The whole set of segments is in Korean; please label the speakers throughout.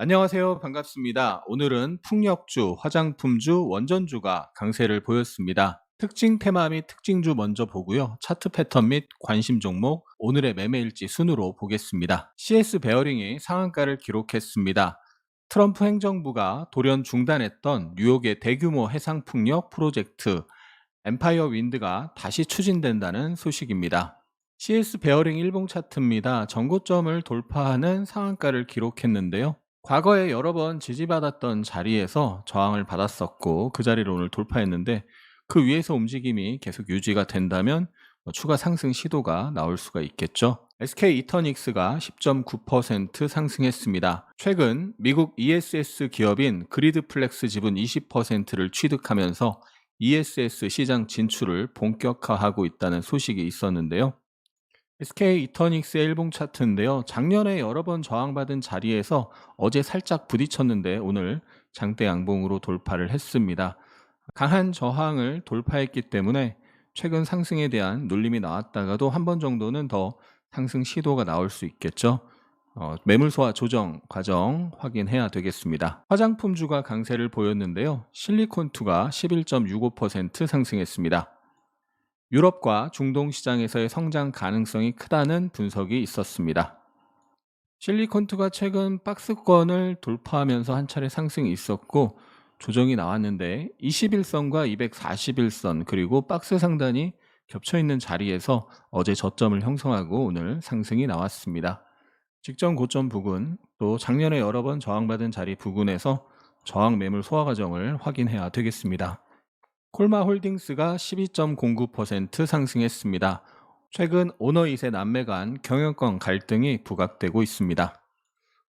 Speaker 1: 안녕하세요. 반갑습니다. 오늘은 풍력주, 화장품주, 원전주가 강세를 보였습니다. 특징 테마 및 특징주 먼저 보고요. 차트 패턴 및 관심 종목, 오늘의 매매일지 순으로 보겠습니다. CS 베어링이 상한가를 기록했습니다. 트럼프 행정부가 돌연 중단했던 뉴욕의 대규모 해상 풍력 프로젝트 엠파이어 윈드가 다시 추진된다는 소식입니다. CS 베어링 일봉 차트입니다. 전고점을 돌파하는 상한가를 기록했는데요. 과거에 여러 번 지지받았던 자리에서 저항을 받았었고 그 자리를 오늘 돌파했는데 그 위에서 움직임이 계속 유지가 된다면 뭐 추가 상승 시도가 나올 수가 있겠죠. SK 이터닉스가 10.9% 상승했습니다. 최근 미국 ESS 기업인 그리드플렉스 지분 20%를 취득하면서 ESS 시장 진출을 본격화하고 있다는 소식이 있었는데요. SK 이터닉스의 일봉 차트인데요. 작년에 여러 번 저항받은 자리에서 어제 살짝 부딪혔는데 오늘 장대 양봉으로 돌파를 했습니다. 강한 저항을 돌파했기 때문에 최근 상승에 대한 눌림이 나왔다가도 한 번 정도는 더 상승 시도가 나올 수 있겠죠. 어, 매물 소화 조정 과정 확인해야 되겠습니다. 화장품주가 강세를 보였는데요. 실리콘투가 11.65% 상승했습니다. 유럽과 중동 시장에서의 성장 가능성이 크다는 분석이 있었습니다. 실리콘투가 최근 박스권을 돌파하면서 한 차례 상승이 있었고 조정이 나왔는데 21선과 241선 그리고 박스 상단이 겹쳐 있는 자리에서 어제 저점을 형성하고 오늘 상승이 나왔습니다. 직전 고점 부근 또 작년에 여러 번 저항받은 자리 부근에서 저항 매물 소화 과정을 확인해야 되겠습니다. 콜마 홀딩스가 12.09% 상승했습니다. 최근 오너잇의 남매 간 경영권 갈등이 부각되고 있습니다.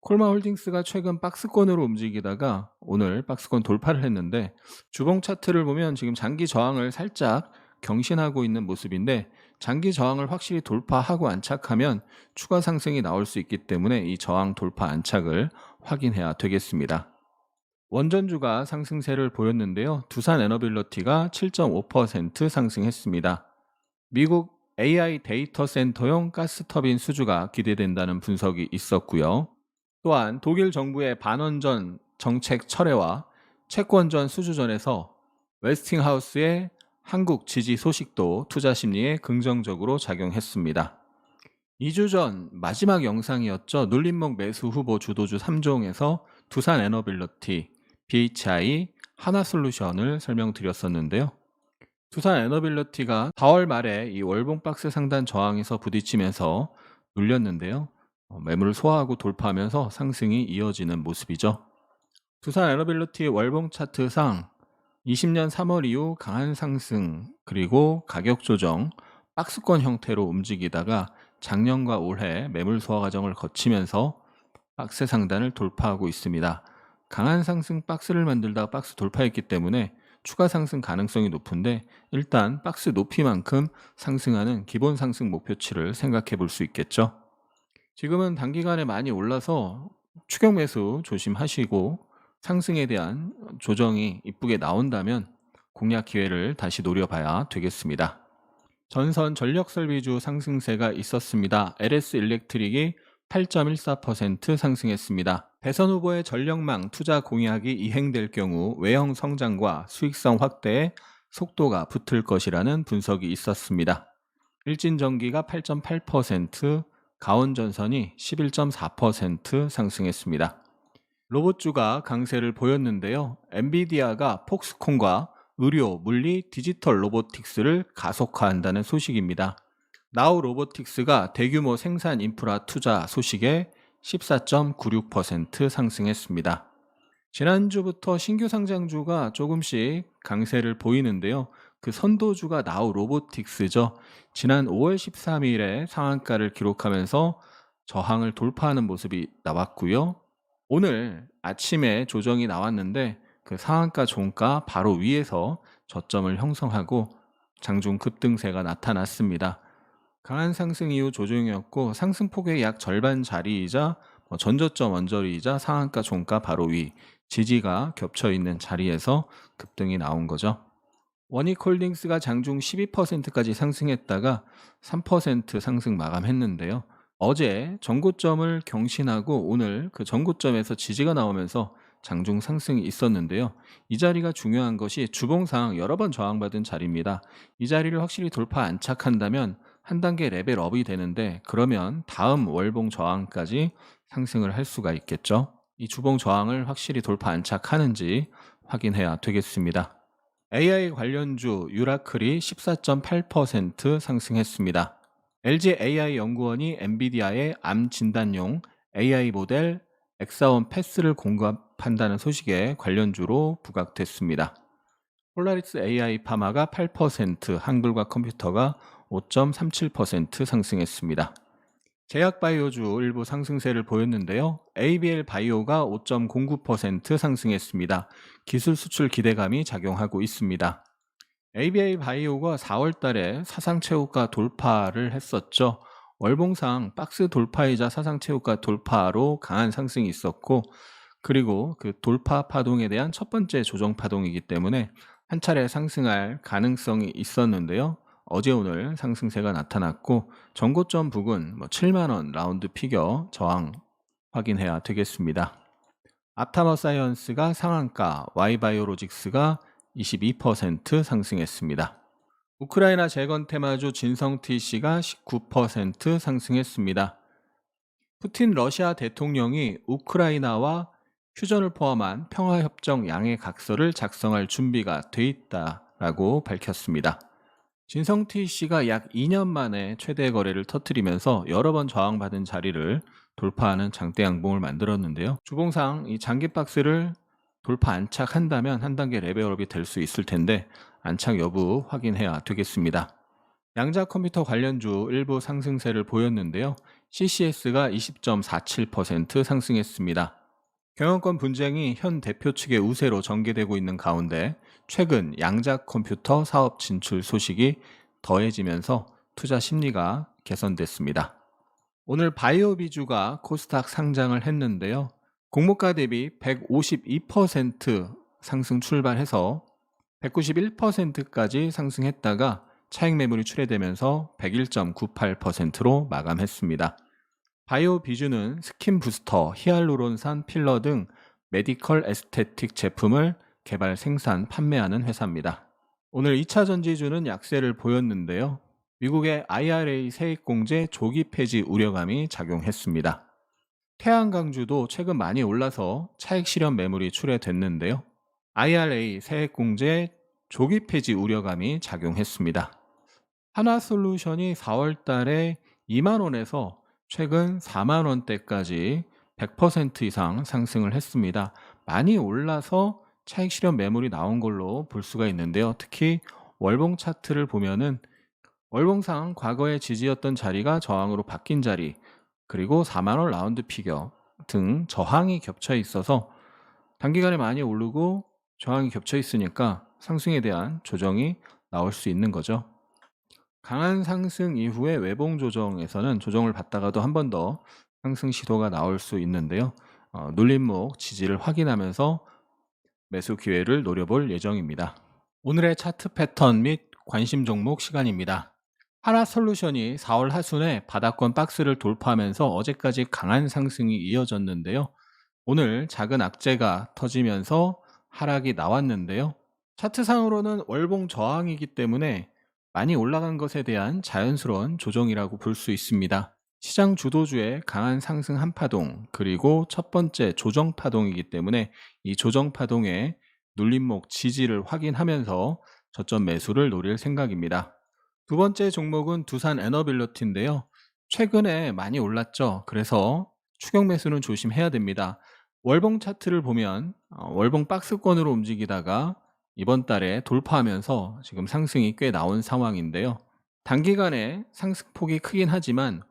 Speaker 1: 콜마 홀딩스가 최근 박스권으로 움직이다가 오늘 박스권 돌파를 했는데 주봉 차트를 보면 지금 장기 저항을 살짝 경신하고 있는 모습인데 장기 저항을 확실히 돌파하고 안착하면 추가 상승이 나올 수 있기 때문에 이 저항 돌파 안착을 확인해야 되겠습니다. 원전주가 상승세를 보였는데요. 두산 에너빌러티가 7.5% 상승했습니다. 미국 AI 데이터 센터용 가스터빈 수주가 기대된다는 분석이 있었고요. 또한 독일 정부의 반원전 정책 철회와 채권전 수주전에서 웨스팅하우스의 한국 지지 소식도 투자 심리에 긍정적으로 작용했습니다. 2주 전 마지막 영상이었죠. 눌림목 매수 후보 주도주 3종에서 두산 에너빌러티, BHI, 하나 솔루션을 설명드렸었는데요. 두산 에너빌러티가 4월 말에 이 월봉 박스 상단 저항에서 부딪히면서 눌렸는데요. 어, 매물을 소화하고 돌파하면서 상승이 이어지는 모습이죠. 두산 에너빌러티 월봉 차트상 20년 3월 이후 강한 상승 그리고 가격 조정 박스권 형태로 움직이다가 작년과 올해 매물 소화 과정을 거치면서 박스 상단을 돌파하고 있습니다. 강한 상승 박스를 만들다가 박스 돌파했기 때문에 추가 상승 가능성이 높은데 일단 박스 높이만큼 상승하는 기본 상승 목표치를 생각해 볼 수 있겠죠. 지금은 단기간에 많이 올라서 추격 매수 조심하시고 상승에 대한 조정이 이쁘게 나온다면 공략 기회를 다시 노려봐야 되겠습니다. 전선 전력 설비주 상승세가 있었습니다. LS 일렉트릭이 8.14% 상승했습니다. 대선 후보의 전력망 투자 공약이 이행될 경우 외형 성장과 수익성 확대에 속도가 붙을 것이라는 분석이 있었습니다. 일진전기가 8.8%, 가온전선이 11.4% 상승했습니다. 로봇주가 강세를 보였는데요. 엔비디아가 폭스콘과 의료, 물리, 디지털 로보틱스를 가속화한다는 소식입니다. 나우 로보틱스가 대규모 생산 인프라 투자 소식에 14.96% 상승했습니다. 지난주부터 신규 상장주가 조금씩 강세를 보이는데요. 그 선도주가 나우 로보틱스죠. 지난 5월 13일에 상한가를 기록하면서 저항을 돌파하는 모습이 나왔고요. 오늘 아침에 조정이 나왔는데 그 상한가 종가 바로 위에서 저점을 형성하고 장중 급등세가 나타났습니다. 강한 상승 이후 조정이었고 상승폭의 약 절반 자리이자 뭐 전저점 원저리이자 상한가 종가 바로 위 지지가 겹쳐 있는 자리에서 급등이 나온 거죠. 원익홀딩스가 장중 12%까지 상승했다가 3% 상승 마감했는데요. 어제 전고점을 경신하고 오늘 그 전고점에서 지지가 나오면서 장중 상승이 있었는데요. 이 자리가 중요한 것이 주봉상 여러 번 저항받은 자리입니다. 이 자리를 확실히 돌파 안착한다면 한 단계 레벨업이 되는데 그러면 다음 월봉 저항까지 상승을 할 수가 있겠죠. 이 주봉 저항을 확실히 돌파 안착하는지 확인해야 되겠습니다. AI 관련주 유라클이 14.8% 상승했습니다. LG AI 연구원이 엔비디아의 암 진단용 AI 모델 엑사원 패스를 공급한다는 소식에 관련주로 부각됐습니다. 폴라리스 AI 파마가 8%, 한글과 컴퓨터가 5.37% 상승했습니다. 제약바이오주 일부 상승세를 보였는데요. ABL 바이오가 5.09% 상승했습니다. 기술 수출 기대감이 작용하고 있습니다. ABA 바이오가 4월 달에 사상 최고가 돌파를 했었죠. 월봉상 박스 돌파이자 사상 최고가 돌파로 강한 상승이 있었고 그리고 그 돌파 파동에 대한 첫 번째 조정 파동이기 때문에 한 차례 상승할 가능성이 있었는데요. 어제 오늘 상승세가 나타났고 전고점 부근 뭐 7만 원 라운드 피겨 저항 확인해야 되겠습니다. 아타머 사이언스가 상한가, 와이바이오로직스가 22% 상승했습니다. 우크라이나 재건 테마주 진성 TC가 19% 상승했습니다. 푸틴 러시아 대통령이 우크라이나와 휴전을 포함한 평화협정 양해 각서를 작성할 준비가 돼 있다라고 밝혔습니다. 진성 TC가 약 2년 만에 최대 거래를 터뜨리면서 여러 번 저항받은 자리를 돌파하는 장대 양봉을 만들었는데요. 주봉상 이 장기 박스를 돌파 안착한다면 한 단계 레벨업이 될 수 있을 텐데 안착 여부 확인해야 되겠습니다. 양자 컴퓨터 관련주 일부 상승세를 보였는데요. CCS가 20.47% 상승했습니다. 경영권 분쟁이 현 대표 측의 우세로 전개되고 있는 가운데 최근 양자 컴퓨터 사업 진출 소식이 더해지면서 투자 심리가 개선됐습니다. 오늘 바이오 비주가 코스닥 상장을 했는데요. 공모가 대비 152% 상승 출발해서 191%까지 상승했다가 차익 매물이 출회되면서 101.98%로 마감했습니다. 바이오 비주는 스킨 부스터, 히알루론산 필러 등 메디컬 에스테틱 제품을 개발, 생산, 판매하는 회사입니다. 오늘 2차 전지주는 약세를 보였는데요. 미국의 IRA 세액공제 조기 폐지 우려감이 작용했습니다. 태양광주도 최근 많이 올라서 차익 실현 매물이 출회됐는데요. IRA 세액공제 조기 폐지 우려감이 작용했습니다. 하나솔루션이 4월 달에 2만 원에서 최근 4만 원대까지 100% 이상 상승을 했습니다. 많이 올라서 차익 실현 매물이 나온 걸로 볼 수가 있는데요. 특히 월봉 차트를 보면은 월봉상 과거의 지지였던 자리가 저항으로 바뀐 자리, 그리고 4만 원 라운드 피겨 등 저항이 겹쳐 있어서 단기간에 많이 오르고 저항이 겹쳐 있으니까 상승에 대한 조정이 나올 수 있는 거죠. 강한 상승 이후에 외봉 조정에서는 조정을 받다가도 한 번 더 상승 시도가 나올 수 있는데요. 어, 눌림목 지지를 확인하면서 매수 기회를 노려볼 예정입니다. 오늘의 차트 패턴 및 관심 종목 시간입니다. 하나솔루션이 4월 하순에 바닥권 박스를 돌파하면서 어제까지 강한 상승이 이어졌는데요. 오늘 작은 악재가 터지면서 하락이 나왔는데요. 차트상으로는 월봉 저항이기 때문에 많이 올라간 것에 대한 자연스러운 조정이라고 볼 수 있습니다. 시장 주도주의 강한 상승 한파동, 그리고 첫 번째 조정 파동이기 때문에 이 조정 파동의 눌림목 지지를 확인하면서 저점 매수를 노릴 생각입니다. 두 번째 종목은 두산 에너빌리티인데요. 최근에 많이 올랐죠. 그래서 추격 매수는 조심해야 됩니다. 월봉 차트를 보면 어, 월봉 박스권으로 움직이다가 이번 달에 돌파하면서 지금 상승이 꽤 나온 상황인데요. 단기간에 상승폭이 크긴 하지만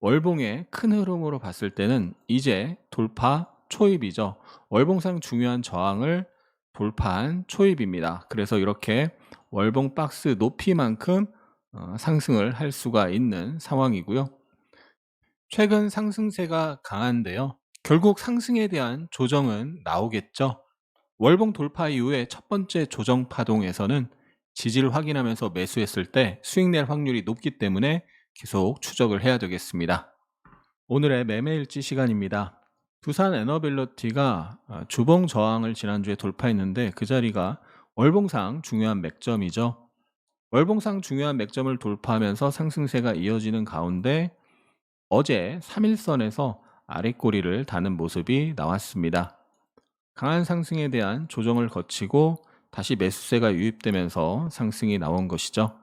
Speaker 1: 월봉의 큰 흐름으로 봤을 때는 이제 돌파 초입이죠. 월봉상 중요한 저항을 돌파한 초입입니다. 그래서 이렇게 월봉 박스 높이만큼 어, 상승을 할 수가 있는 상황이고요. 최근 상승세가 강한데요. 결국 상승에 대한 조정은 나오겠죠. 월봉 돌파 이후에 첫 번째 조정 파동에서는 지지를 확인하면서 매수했을 때 수익 낼 확률이 높기 때문에 계속 추적을 해야 되겠습니다. 오늘의 매매일지 시간입니다. 두산 에너빌리티가 아, 주봉 저항을 지난주에 돌파했는데 그 자리가 월봉상 중요한 맥점이죠. 월봉상 중요한 맥점을 돌파하면서 상승세가 이어지는 가운데 어제 3일선에서 아랫꼬리를 다는 모습이 나왔습니다. 강한 상승에 대한 조정을 거치고 다시 매수세가 유입되면서 상승이 나온 것이죠.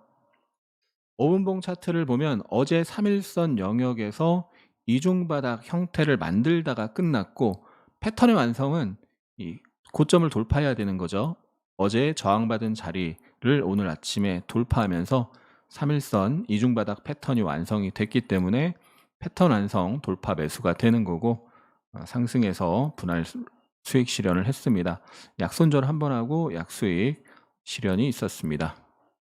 Speaker 1: 5분봉 차트를 보면 어제 3일선 영역에서 이중바닥 형태를 만들다가 끝났고 패턴의 완성은 이 고점을 돌파해야 되는 거죠. 어제 저항받은 자리를 오늘 아침에 돌파하면서 3일선 이중바닥 패턴이 완성이 됐기 때문에 패턴 완성 돌파 매수가 되는 거고 어, 상승해서 분할 수- 수익 실현을 했습니다. 약손절 한 번 하고 약수익 실현이 있었습니다.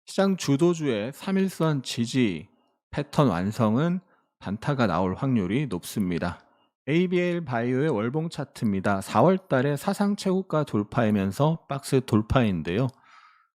Speaker 1: 시장 주도주의 3일선 지지 패턴 완성은 단타가 나올 확률이 높습니다. ABL 바이오의 월봉 차트입니다. 4월 달에 사상 최고가 돌파하면서 박스 돌파인데요.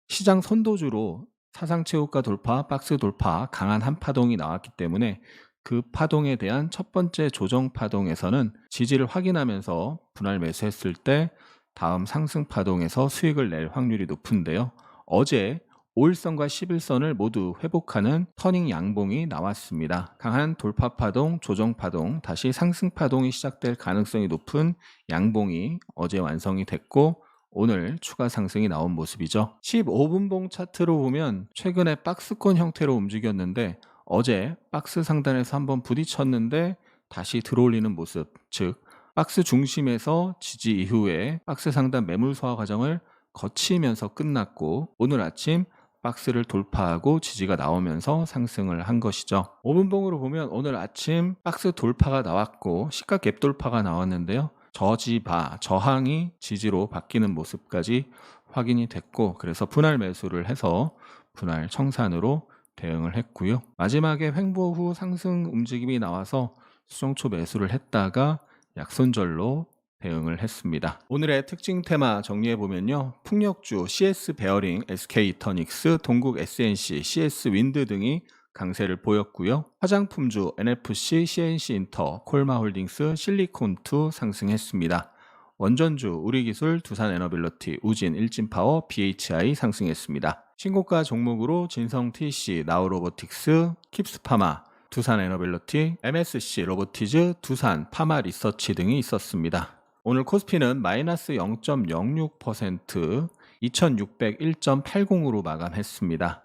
Speaker 1: 시장 선도주로 사상 최고가 돌파, 박스 돌파, 강한 한 파동이 나왔기 때문에 그 파동에 대한 첫 번째 조정 파동에서는 지지를 확인하면서 분할 매수했을 때 다음 상승 파동에서 수익을 낼 확률이 높은데요. 어제 5일선과 11선을 모두 회복하는 터닝 양봉이 나왔습니다. 강한 돌파 파동, 조정 파동, 다시 상승 파동이 시작될 가능성이 높은 양봉이 어제 완성이 됐고 오늘 추가 상승이 나온 모습이죠. 15분봉 차트로 보면 최근에 박스권 형태로 움직였는데 어제 박스 상단에서 한번 부딪혔는데 다시 들어올리는 모습, 즉 박스 중심에서 지지 이후에 박스 상단 매물 소화 과정을 거치면서 끝났고 오늘 아침 박스를 돌파하고 지지가 나오면서 상승을 한 것이죠. 5분봉으로 보면 오늘 아침 박스 돌파가 나왔고 시가 갭 돌파가 나왔는데요. 저지바, 저항이 지지로 바뀌는 모습까지 확인이 됐고 그래서 분할 매수를 해서 분할 청산으로 대응을 했고요. 마지막에 횡보 후 상승 움직임이 나와서 수정초 매수를 했다가 약손절로 대응을 했습니다. 오늘의 특징 테마 정리해 보면요. 풍력주, CS 베어링, SK 이터닉스, 동국 SNC, CS 윈드 등이 강세를 보였고요. 화장품주 NFC, CNC 인터, 콜마홀딩스, 실리콘2 상승했습니다. 원전주, 우리기술, 두산에너빌리티, 우진, 일진파워, BHI 상승했습니다. 신고가 종목으로 진성TC, 나우로보틱스, 킵스파마, 두산에너빌리티, MSC 로보티즈, 두산 파마리서치 등이 있었습니다. 오늘 코스피는 마이너스 0.06% 2601.80으로 마감했습니다.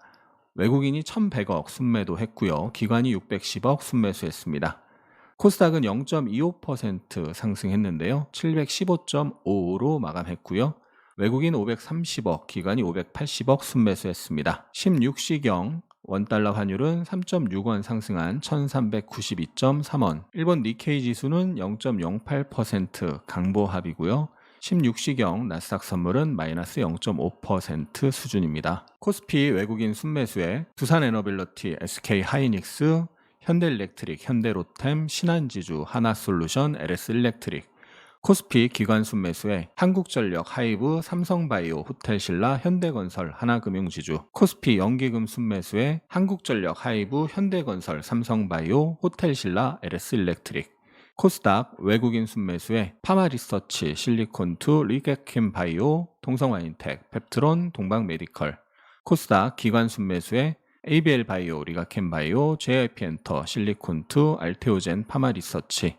Speaker 1: 외국인이 1100억 순매도 했고요. 기관이 610억 순매수했습니다. 코스닥은 0.25% 상승했는데요. 715.55로 마감했고요. 외국인 530억, 기관이 580억 순매수했습니다. 16시경 원달러 환율은 3.6원 상승한 1392.3원. 일본 니케이 지수는 0.08% 강보합이고요. 16시경 나스닥 선물은 마이너스 0.5% 수준입니다. 코스피 외국인 순매수에 두산에너빌리티, SK 하이닉스, 현대일렉트릭, 현대로템, 신한지주, 하나솔루션, LS일렉트릭, 코스피 기관 순 매수에 한국전력, 하이브, 삼성바이오, 호텔신라, 현대건설, 하나금융지주, 코스피 연기금 순매수에 한국전력, 하이브, 현대건설, 삼성바이오, 호텔신라, LS일렉트릭, 코스닥 외국인 순매수에 파마리서치, 실리콘2, 리게킴 바이오, 동성와인텍, 펩트론, 동방메디컬, 코스닥 기관 순매수에 ABL 바이오, 리가캠 바이오, JIP엔터, 실리콘2, 알테오젠, 파마리서치,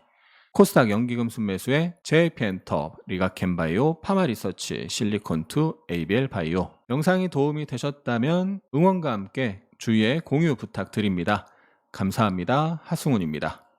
Speaker 1: 코스닥 연기금 순 매수에 JIP엔터, 리가캠바이오, 파마리서치, 실리콘2, ABL 바이오. 영상이 도움이 되셨다면 응원과 함께 주위에 공유 부탁드립니다. 감사합니다. 하승훈입니다.